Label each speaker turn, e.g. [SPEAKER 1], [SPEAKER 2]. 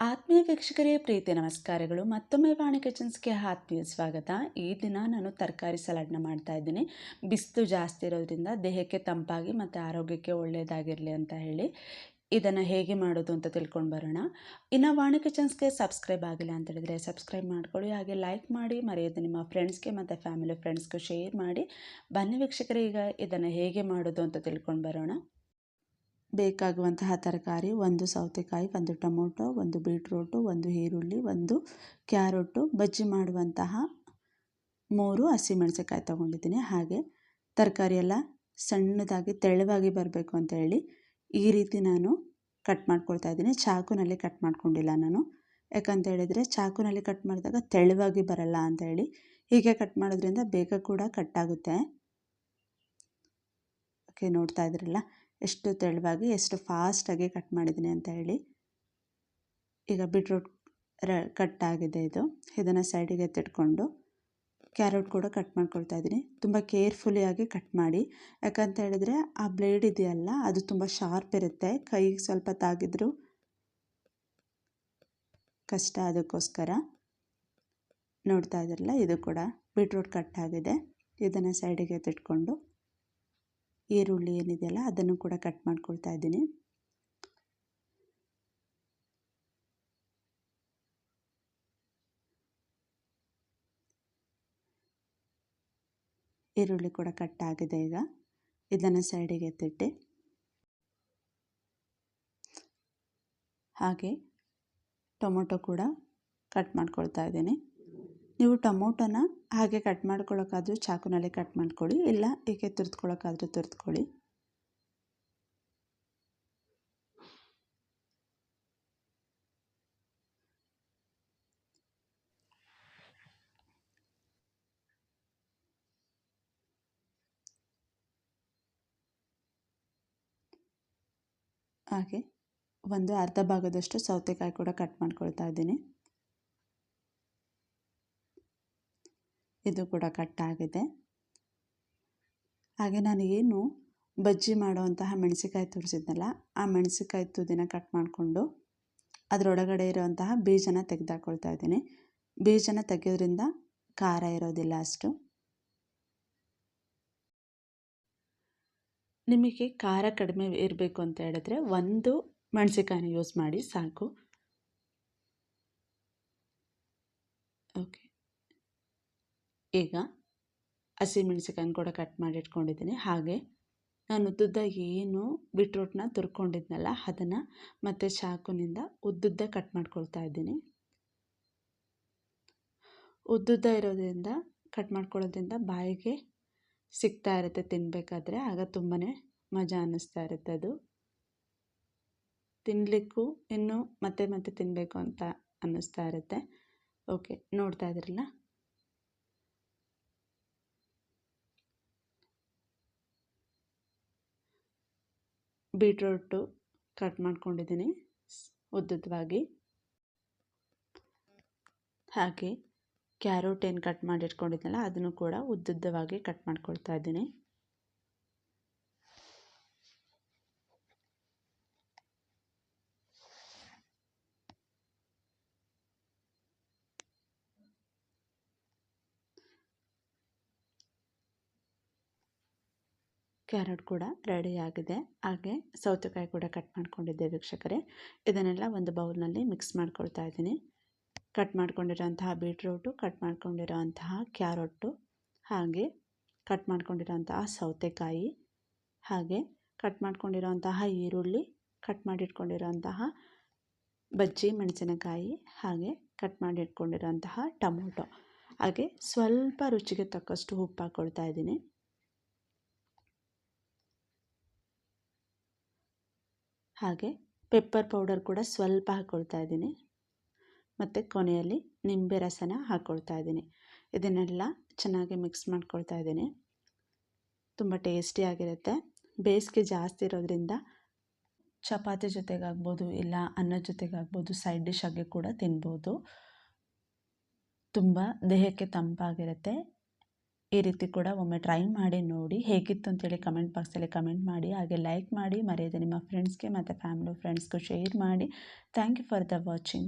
[SPEAKER 1] ಆತ್ಮೀಯ ವೀಕ್ಷಕರೇ ಪ್ರೀತಿ ನಮಸ್ಕಾರಗಳು. ಮತ್ತೊಮ್ಮೆ ವಾಣಿ ಕಿಚನ್ಸ್ಗೆ ಆತ್ಮೀಯ ಸ್ವಾಗತ. ಈ ದಿನ ನಾನು ತರಕಾರಿ ಸಲಾಡ್ನ ಮಾಡ್ತಾ ಇದ್ದೀನಿ. ಬಿಸಿಲು ಜಾಸ್ತಿ ಇರೋದ್ರಿಂದ ದೇಹಕ್ಕೆ ತಂಪಾಗಿ ಮತ್ತು ಆರೋಗ್ಯಕ್ಕೆ ಒಳ್ಳೆಯದಾಗಿರಲಿ ಅಂತ ಹೇಳಿ. ಇದನ್ನು ಹೇಗೆ ಮಾಡೋದು ಅಂತ ತಿಳ್ಕೊಂಡು ಬರೋಣ. ಇನ್ನು ವಾಣಿ ಕಿಚನ್ಸ್ಗೆ ಸಬ್ಸ್ಕ್ರೈಬ್ ಆಗಿಲ್ಲ ಅಂತ ಹೇಳಿದರೆ ಸಬ್ಸ್ಕ್ರೈಬ್ ಮಾಡ್ಕೊಳ್ಳಿ. ಹಾಗೆ ಲೈಕ್ ಮಾಡಿ, ಮರೆಯೋದು ನಿಮ್ಮ ಫ್ರೆಂಡ್ಸ್ಗೆ ಮತ್ತು ಫ್ಯಾಮಿಲಿ ಫ್ರೆಂಡ್ಸ್ಗೂ ಶೇರ್ ಮಾಡಿ. ಬನ್ನಿ ವೀಕ್ಷಕರೇ, ಈಗ ಇದನ್ನು ಹೇಗೆ ಮಾಡೋದು ಅಂತ ತಿಳ್ಕೊಂಡು ಬರೋಣ. ಬೇಕಾಗುವಂತಹ ತರಕಾರಿ, ಒಂದು ಸೌತೆಕಾಯಿ, ಒಂದು ಟೊಮೊಟೊ, ಒಂದು ಬೀಟ್ರೋಟು, ಒಂದು ಈರುಳ್ಳಿ, ಒಂದು ಕ್ಯಾರೊಟ್ಟು ಬಜ್ಜಿ ಮಾಡುವಂತಹ ಮೂರು ಹಸಿಮೆಣಸಿಕಾಯಿ ತೊಗೊಂಡಿದ್ದೀನಿ. ಹಾಗೆ ತರಕಾರಿ ಎಲ್ಲ ಸಣ್ಣದಾಗಿ ತೆಳುವಾಗಿ ಬರಬೇಕು ಅಂತ ಹೇಳಿ ಈ ರೀತಿ ನಾನು ಕಟ್ ಮಾಡ್ಕೊಳ್ತಾ ಇದ್ದೀನಿ. ಚಾಕುನಲ್ಲಿ ಕಟ್ ಮಾಡ್ಕೊಂಡಿಲ್ಲ ನಾನು. ಯಾಕಂತ ಹೇಳಿದರೆ ಚಾಕುನಲ್ಲಿ ಕಟ್ ಮಾಡಿದಾಗ ತೆಳುವಾಗಿ ಬರಲ್ಲ ಅಂತ ಹೇಳಿ ಹೀಗೆ ಕಟ್ ಮಾಡೋದ್ರಿಂದ ಬೇಗ ಕೂಡ ಕಟ್ ಆಗುತ್ತೆ. ಓಕೆ, ನೋಡ್ತಾ ಇದ್ರಲ್ಲ? ಎಷ್ಟು ತೆಳುವಾಗಿ, ಎಷ್ಟು ಫಾಸ್ಟಾಗಿ ಕಟ್ ಮಾಡಿದ್ದೀನಿ ಅಂತ ಹೇಳಿ. ಈಗ ಬೀಟ್ರೂಟ್ ರ ಕಟ್ ಆಗಿದೆ ಇದು. ಇದನ್ನು ಸೈಡಿಗೆ ಎತ್ತಿಟ್ಕೊಂಡು ಕ್ಯಾರೆಟ್ ಕೂಡ ಕಟ್ ಮಾಡ್ಕೊಳ್ತಾ ಇದ್ದೀನಿ. ತುಂಬ ಕೇರ್ಫುಲ್ಲಿಯಾಗಿ ಕಟ್ ಮಾಡಿ. ಯಾಕಂತ ಹೇಳಿದರೆ ಆ ಬ್ಲೇಡ್ ಇದೆಯಲ್ಲ, ಅದು ತುಂಬ ಶಾರ್ಪ್ ಇರುತ್ತೆ. ಕೈಗೆ ಸ್ವಲ್ಪ ತಾಗಿದ್ರು ಕಷ್ಟ ಅದಕ್ಕೋಸ್ಕರ ನೋಡ್ತಾ ಇದ್ರಲ್ಲ, ಇದು ಕೂಡ ಬೀಟ್ರೂಟ್ ಕಟ್ ಆಗಿದೆ. ಇದನ್ನು ಸೈಡಿಗೆ ಎತ್ತಿಟ್ಕೊಂಡು ಈರುಳ್ಳಿ ಏನಿದೆಯಲ್ಲ ಅದನ್ನು ಕೂಡ ಕಟ್ ಮಾಡ್ಕೊಳ್ತಾ ಇದ್ದೀನಿ. ಈರುಳ್ಳಿ ಕೂಡ ಕಟ್ ಆಗಿದೆ ಈಗ. ಇದನ್ನು ಸೈಡಿಗೆ ಎತ್ತಿಟ್ಟು ಹಾಗೆ ಟೊಮೊಟೊ ಕೂಡ ಕಟ್ ಮಾಡ್ಕೊಳ್ತಾ ಇದ್ದೀನಿ. ನೀವು ಟೊಮೊಟೊನ ಹಾಗೆ ಕಟ್ ಮಾಡ್ಕೊಳ್ಳೋಕ್ಕಾದರೂ ಚಾಕುನಲ್ಲಿ ಕಟ್ ಮಾಡ್ಕೊಳ್ಳಿ, ಇಲ್ಲ ಹೀಗೆ ತುರಿದ್ಕೊಳ್ಳೋಕ್ಕಾದರೂ ತುರಿದ್ಕೊಳ್ಳಿ. ಹಾಗೆ ಒಂದು ಅರ್ಧ ಭಾಗದಷ್ಟು ಸೌತೆಕಾಯಿ ಕೂಡ ಕಟ್ ಮಾಡ್ಕೊಳ್ತಾ ಇದ್ದೀನಿ. ಇದು ಕೂಡ ಕಟ್ ಆಗಿದೆ ಹಾಗೆ ನಾನು ಏನು ಬಜ್ಜಿ ಮಾಡುವಂತಹ ಮೆಣಸಿಕಾಯಿ ತುರಿಸಿದ್ನಲ್ಲ, ಆ ಮೆಣಸಿಕಾಯಿ ತುದಿನ ಕಟ್ ಮಾಡಿಕೊಂಡು ಅದರೊಳಗಡೆ ಇರುವಂತಹ ಬೀಜನ ತೆಗೆದಾಕೊಳ್ತಾ ಇದ್ದೀನಿ. ಬೀಜನ ತೆಗೆಯೋದ್ರಿಂದ ಖಾರ ಇರೋದಿಲ್ಲ ಅಷ್ಟು. ನಿಮಗೆ ಖಾರ ಕಡಿಮೆ ಇರಬೇಕು ಅಂತ ಹೇಳಿದ್ರೆ ಒಂದು ಮೆಣಸಿಕಾಯಿನ ಯೂಸ್ ಮಾಡಿ, ಸಾಕು. ಓಕೆ ಈಗ ಹಸಿಮೆಣ್ಸಿಕಾಯಿನ ಕೂಡ ಕಟ್ ಮಾಡಿ ಇಟ್ಕೊಂಡಿದ್ದೀನಿ. ಹಾಗೆ ನಾನು ಉದ್ದುದ್ದ ಏನು ಬೀಟ್ರೂಟ್ನ ತುರ್ಕೊಂಡಿದ್ನಲ್ಲ, ಅದನ್ನು ಮತ್ತೆ ಚಾಕುನಿಂದ ಉದ್ದುದ್ದ ಕಟ್ ಮಾಡ್ಕೊಳ್ತಾ ಇದ್ದೀನಿ. ಉದ್ದುದ್ದ ಇರೋದ್ರಿಂದ ಕಟ್ ಮಾಡ್ಕೊಳ್ಳೋದ್ರಿಂದ ಬಾಯಿಗೆ ಸಿಗ್ತಾ ಇರುತ್ತೆ ತಿನ್ನಬೇಕಾದ್ರೆ ಆಗ ತುಂಬಾ ಮಜಾ ಅನ್ನಿಸ್ತಾ ಇರುತ್ತೆ ಅದು. ತಿನ್ನಲಿಕ್ಕೂ ಇನ್ನೂ ಮತ್ತೆ ಮತ್ತೆ ತಿನ್ನಬೇಕು ಅಂತ ಅನ್ನಿಸ್ತಾ ಇರುತ್ತೆ. ಓಕೆ ನೋಡ್ತಾ ಇದ್ರಲ್ಲ ಬೀಟ್ರೂಟು ಕಟ್ ಮಾಡ್ಕೊಂಡಿದ್ದೀನಿ ಉದ್ದುದ್ದವಾಗಿ ಹಾಗೆ ಕ್ಯಾರೋಟ್ ಏನು ಕಟ್ ಮಾಡಿಟ್ಕೊಂಡಿದ್ದೆನಲ್ಲ ಅದನ್ನು ಕೂಡ ಉದ್ದುದ್ದವಾಗಿ ಕಟ್ ಮಾಡ್ಕೊಳ್ತಾ ಇದ್ದೀನಿ. ಕ್ಯಾರೆಟ್ ಕೂಡ ರೆಡಿಯಾಗಿದೆ ಹಾಗೆ ಸೌತೆಕಾಯಿ ಕೂಡ ಕಟ್ ಮಾಡ್ಕೊಂಡಿದ್ದೆ ವೀಕ್ಷಕರೇ. ಇದನ್ನೆಲ್ಲ ಒಂದು ಬೌಲ್ನಲ್ಲಿ ಮಿಕ್ಸ್ ಮಾಡ್ಕೊಳ್ತಾ ಇದ್ದೀನಿ. ಕಟ್ ಮಾಡ್ಕೊಂಡಿರೋಂತಹ ಬೀಟ್ರೂಟು, ಕಟ್ ಮಾಡ್ಕೊಂಡಿರೋಂತಹ ಕ್ಯಾರೆಟು ಹಾಗೆ ಕಟ್ ಮಾಡ್ಕೊಂಡಿರೋಂತಹ ಸೌತೆಕಾಯಿ, ಹಾಗೆ ಕಟ್ ಮಾಡ್ಕೊಂಡಿರೋಂತಹ ಈರುಳ್ಳಿ, ಕಟ್ ಮಾಡಿಟ್ಕೊಂಡಿರೋಂತಹ ಬಜ್ಜಿ, ಮೆಣಸಿನಕಾಯಿ, ಹಾಗೆ ಕಟ್ ಮಾಡಿಟ್ಕೊಂಡಿರೋಂತಹ ಟೊಮೊಟೊ. ಹಾಗೆ ಸ್ವಲ್ಪ ರುಚಿಗೆ ತಕ್ಕಷ್ಟು ಉಪ್ಪು ಹಾಕ್ಕೊಳ್ತಾ ಇದ್ದೀನಿ. ಹಾಗೆ ಪೆಪ್ಪರ್ ಪೌಡರ್ ಕೂಡ ಸ್ವಲ್ಪ ಹಾಕ್ಕೊಳ್ತಾ ಇದ್ದೀನಿ. ಮತ್ತು ಕೊನೆಯಲ್ಲಿ ನಿಂಬೆ ರಸನ ಹಾಕ್ಕೊಳ್ತಾ ಇದ್ದೀನಿ. ಇದನ್ನೆಲ್ಲ ಚೆನ್ನಾಗಿ ಮಿಕ್ಸ್ ಮಾಡ್ಕೊಳ್ತಾ ಇದ್ದೀನಿ. ತುಂಬ ಟೇಸ್ಟಿಯಾಗಿರುತ್ತೆ ಬೇಸಿಗೆ ಜಾಸ್ತಿ ಇರೋದ್ರಿಂದ ಚಪಾತಿ ಜೊತೆಗಾಗ್ಬೋದು ಇಲ್ಲ ಅನ್ನದ ಜೊತೆಗಾಗ್ಬೋದು ಸೈಡ್ ಡಿಶ್ ಆಗಿ ಕೂಡ ತಿನ್ಬೋದು. ತುಂಬ ದೇಹಕ್ಕೆ ತಂಪಾಗಿರುತ್ತೆ. ಈ ರೀತಿ ಕೂಡ ಒಮ್ಮೆ ಟ್ರೈ ಮಾಡಿ ನೋಡಿ ಹೇಗಿತ್ತು ಅಂತೇಳಿ ಕಮೆಂಟ್ ಬಾಕ್ಸಲ್ಲಿ ಕಮೆಂಟ್ ಮಾಡಿ, ಹಾಗೆ ಲೈಕ್ ಮಾಡಿ, ಮರೆಯದೆ ನಿಮ್ಮ ಫ್ರೆಂಡ್ಸ್ಗೆ ಮತ್ತು ಫ್ಯಾಮಿಲಿ ಫ್ರೆಂಡ್ಸ್ಗೂ ಶೇರ್ ಮಾಡಿ. Thank you for the watching